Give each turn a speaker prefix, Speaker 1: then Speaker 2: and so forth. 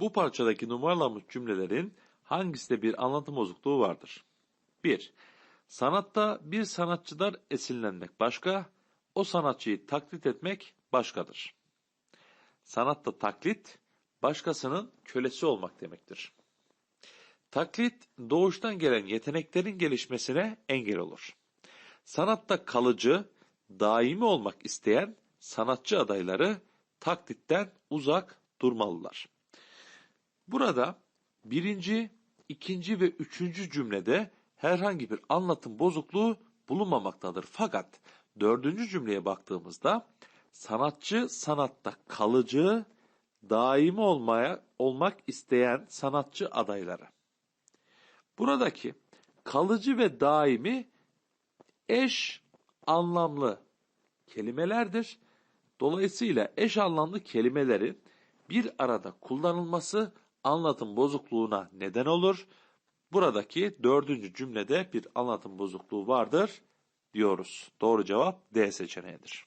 Speaker 1: Bu parçadaki numaralanmış cümlelerin hangisinde bir anlatım bozukluğu vardır? 1. Sanatta bir sanatçıdan esinlenmek başka, o sanatçıyı taklit etmek başkadır. Sanatta taklit, başkasının kölesi olmak demektir. Taklit, doğuştan gelen yeteneklerin gelişmesine engel olur. Sanatta kalıcı, daimi olmak isteyen sanatçı adayları taklitten uzak durmalılar. Burada birinci, ikinci ve üçüncü cümlede herhangi bir anlatım bozukluğu bulunmamaktadır. Fakat dördüncü cümleye baktığımızda sanatçı sanatta kalıcı, daimi olmaya olmak isteyen sanatçı adayları. Buradaki kalıcı ve daimi eş anlamlı kelimelerdir. Dolayısıyla eş anlamlı kelimelerin bir arada kullanılması anlatım bozukluğuna neden olur. Buradaki dördüncü cümlede bir anlatım bozukluğu vardır diyoruz. Doğru cevap D seçeneğidir.